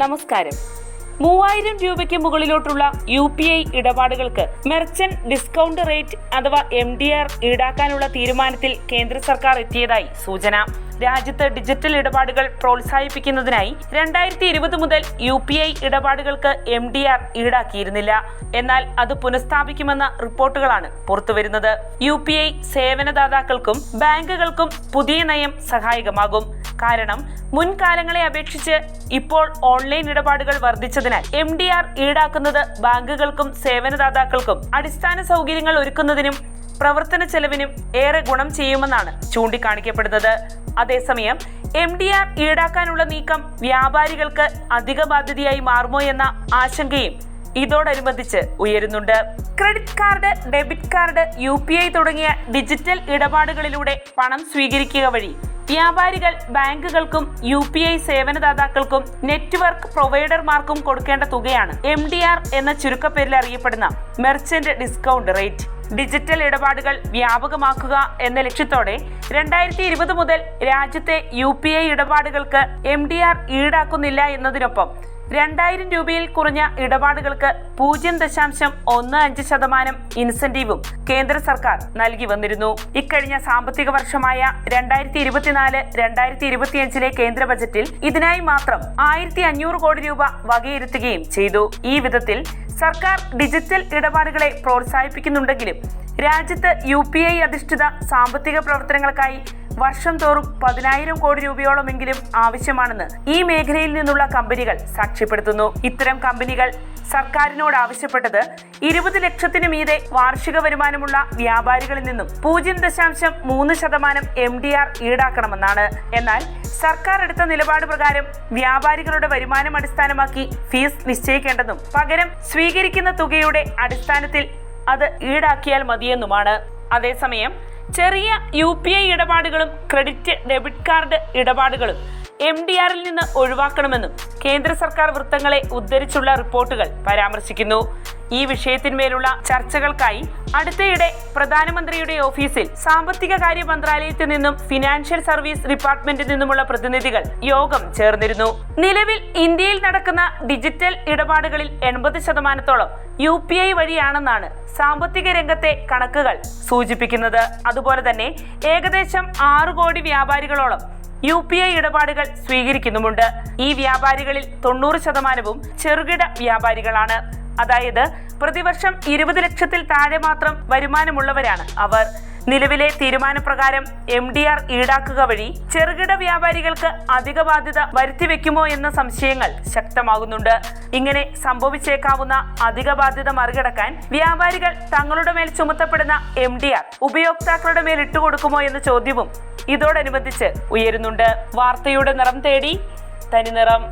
നമസ്കാരം. മൂവായിരം രൂപയ്ക്ക് മുകളിലോട്ടുള്ള യു പി ഐ ഇടപാടുകൾക്ക് മെർച്ചന്റ് ഡിസ്കൗണ്ട് റേറ്റ് അഥവാ എം ഡി ആർ ഈടാക്കാനുള്ള തീരുമാനത്തിൽ കേന്ദ്ര സർക്കാർ എത്തിയതായി സൂചന. രാജ്യത്ത് ഡിജിറ്റൽ ഇടപാടുകൾ പ്രോത്സാഹിപ്പിക്കുന്നതിനായി രണ്ടായിരത്തി ഇരുപത് മുതൽ യു പി ഐ ഇടപാടുകൾക്ക് എം ഡി ആർ ഈടാക്കിയിരുന്നില്ല. എന്നാൽ അത് പുനഃസ്ഥാപിക്കുമെന്ന റിപ്പോർട്ടുകളാണ് പുറത്തുവരുന്നത്. യു പി ഐ സേവനദാതാക്കൾക്കും ബാങ്കുകൾക്കും പുതിയ നയം സഹായകമാകും. കാരണം മുൻകാലങ്ങളെ അപേക്ഷിച്ച് ഇപ്പോൾ ഓൺലൈൻ ഇടപാടുകൾ വർദ്ധിച്ചതിനാൽ എം ഡി ആർ ഈടാക്കുന്നത് ബാങ്കുകൾക്കും സേവനദാതാക്കൾക്കും അടിസ്ഥാന സൗകര്യങ്ങൾ ഒരുക്കുന്നതിനും പ്രവർത്തന ചെലവിനും ഏറെ ഗുണം ചെയ്യുമെന്നാണ് ചൂണ്ടിക്കാണിക്കപ്പെടുന്നത്. അതേസമയം എം ഡി ആർ ഈടാക്കാനുള്ള നീക്കം വ്യാപാരികൾക്ക് അധിക ബാധ്യതയായി മാറുമോ എന്ന ആശങ്കയും ഇതോടനുബന്ധിച്ച് ഉയരുന്നുണ്ട്. Credit card debit card U തുടങ്ങിയ ഡിജിറ്റൽ ഇടപാടുകളിലൂടെ പണം സ്വീകരിക്കുക വഴി വ്യാപാരികൾ ബാങ്കുകൾക്കും യു പി ഐ സേവനദാതാക്കൾക്കും നെറ്റ്വർക്ക് പ്രൊവൈഡർമാർക്കും കൊടുക്കേണ്ട തുകയാണ് എം ഡി ആർ എന്ന ചുരുക്കപ്പേരിൽ അറിയപ്പെടുന്ന മെർച്ചന്റ് ഡിസ്കൗണ്ട് റേറ്റ്. ഡിജിറ്റൽ ഇടപാടുകൾ വ്യാപകമാക്കുക എന്ന ലക്ഷ്യത്തോടെ രണ്ടായിരത്തി ഇരുപത് മുതൽ രാജ്യത്തെ യു പി ഐ ഇടപാടുകൾക്ക് എം ഡി ആർ ഈടാക്കുന്നില്ല എന്നതിനൊപ്പം രണ്ടായിരം രൂപയിൽ കുറഞ്ഞ ഇടപാടുകൾക്ക് പൂജ്യം ദശാംശം ഒന്ന് അഞ്ച് ശതമാനം ഇൻസെന്റീവും കേന്ദ്ര സർക്കാർ നൽകി വന്നിരുന്നു. ഇക്കഴിഞ്ഞ സാമ്പത്തിക വർഷമായ രണ്ടായിരത്തി ഇരുപത്തിനാല് രണ്ടായിരത്തി ഇരുപത്തിയഞ്ചിലെ കേന്ദ്ര ബജറ്റിൽ ഇതിനായി മാത്രം ആയിരത്തി അഞ്ഞൂറ് കോടി രൂപ വകയിരുത്തുകയും ചെയ്തു. ഈ വിധത്തിൽ സർക്കാർ ഡിജിറ്റൽ ഇടപാടുകളെ പ്രോത്സാഹിപ്പിക്കുന്നുണ്ടെങ്കിലും രാജ്യത്ത് യു അധിഷ്ഠിത സാമ്പത്തിക പ്രവർത്തനങ്ങൾക്കായി വർഷം തോറും പതിനായിരം കോടി രൂപയോളമെങ്കിലും ആവശ്യമാണെന്ന് ഈ മേഖലയിൽ നിന്നുള്ള കമ്പനികൾ സാക്ഷ്യപ്പെടുത്തുന്നു. ഇത്തരം കമ്പനികൾ സർക്കാരിനോട് ആവശ്യപ്പെട്ടത് ഇരുപത് ലക്ഷത്തിന് മീതെ വാർഷിക വരുമാനമുള്ള വ്യാപാരികളിൽ നിന്നും പൂജ്യം ദശാംശം മൂന്ന് ശതമാനം എം ഡി ആർ ഈടാക്കണമെന്നാണ്. എന്നാൽ സർക്കാർ എടുത്ത നിലപാട് പ്രകാരം വ്യാപാരികളുടെ വരുമാനം അടിസ്ഥാനമാക്കി ഫീസ് നിശ്ചയിക്കേണ്ടതും പകരം സ്വീകരിക്കുന്ന തുകയുടെ അടിസ്ഥാനത്തിൽ അത് ഈടാക്കിയാൽ മതിയെന്നുമാണ്. അതേസമയം ചെറിയ യു പി ഐ ഇടപാടുകളും ക്രെഡിറ്റ് ഡെബിറ്റ് കാർഡ് ഇടപാടുകളും എം ഡി ആറിൽ നിന്ന് ഒഴിവാക്കണമെന്നും കേന്ദ്ര സർക്കാർ വൃത്തങ്ങളെ ഉദ്ധരിച്ചുള്ള റിപ്പോർട്ടുകൾ പരാമർശിക്കുന്നു. ഈ വിഷയത്തിന്മേലുള്ള ചർച്ചകൾക്കായി അടുത്തയിടെ പ്രധാനമന്ത്രിയുടെ ഓഫീസിൽ സാമ്പത്തിക കാര്യ മന്ത്രാലയത്തിൽ നിന്നും ഫിനാൻഷ്യൽ സർവീസ് ഡിപ്പാർട്ട്മെന്റിൽ നിന്നുമുള്ള പ്രതിനിധികൾ യോഗം ചേർന്നിരുന്നു. നിലവിൽ ഇന്ത്യയിൽ നടക്കുന്ന ഡിജിറ്റൽ ഇടപാടുകളിൽ എൺപത് ശതമാനത്തോളം യു പി ഐ വഴിയാണെന്നാണ് സാമ്പത്തിക രംഗത്തെ കണക്കുകൾ സൂചിപ്പിക്കുന്നത്. അതുപോലെ തന്നെ ഏകദേശം ആറു കോടി വ്യാപാരികളോളം യു പി ഐ ഇടപാടുകൾ സ്വീകരിക്കുന്നുമുണ്ട്. ഈ വ്യാപാരികളിൽ തൊണ്ണൂറ് ശതമാനവും ചെറുകിട വ്യാപാരികളാണ്. അതായത് പ്രതിവർഷം ഇരുപത് ലക്ഷത്തിൽ താഴെ മാത്രം വരുമാനമുള്ളവരാണ് അവർ. നിലവിലെ തീരുമാനപ്രകാരം എം ഡി ആർ ഈടാക്കുക വഴി ചെറുകിട വ്യാപാരികൾക്ക് അധിക ബാധ്യത വരുത്തിവെക്കുമോ എന്ന സംശയങ്ങൾ ശക്തമാകുന്നുണ്ട്. ഇങ്ങനെ സംഭവിച്ചേക്കാവുന്ന അധിക ബാധ്യത മറികടക്കാൻ വ്യാപാരികൾ തങ്ങളുടെ മേൽ ചുമത്തപ്പെടുന്ന എം ഡി ആർ ഉപയോക്താക്കളുടെ മേൽ ഇട്ടുകൊടുക്കുമോ എന്ന ചോദ്യവും ഇതോടനുബന്ധിച്ച് ഉയരുന്നുണ്ട്. വാർത്തയുടെ നിറം തേടി തനിനിറം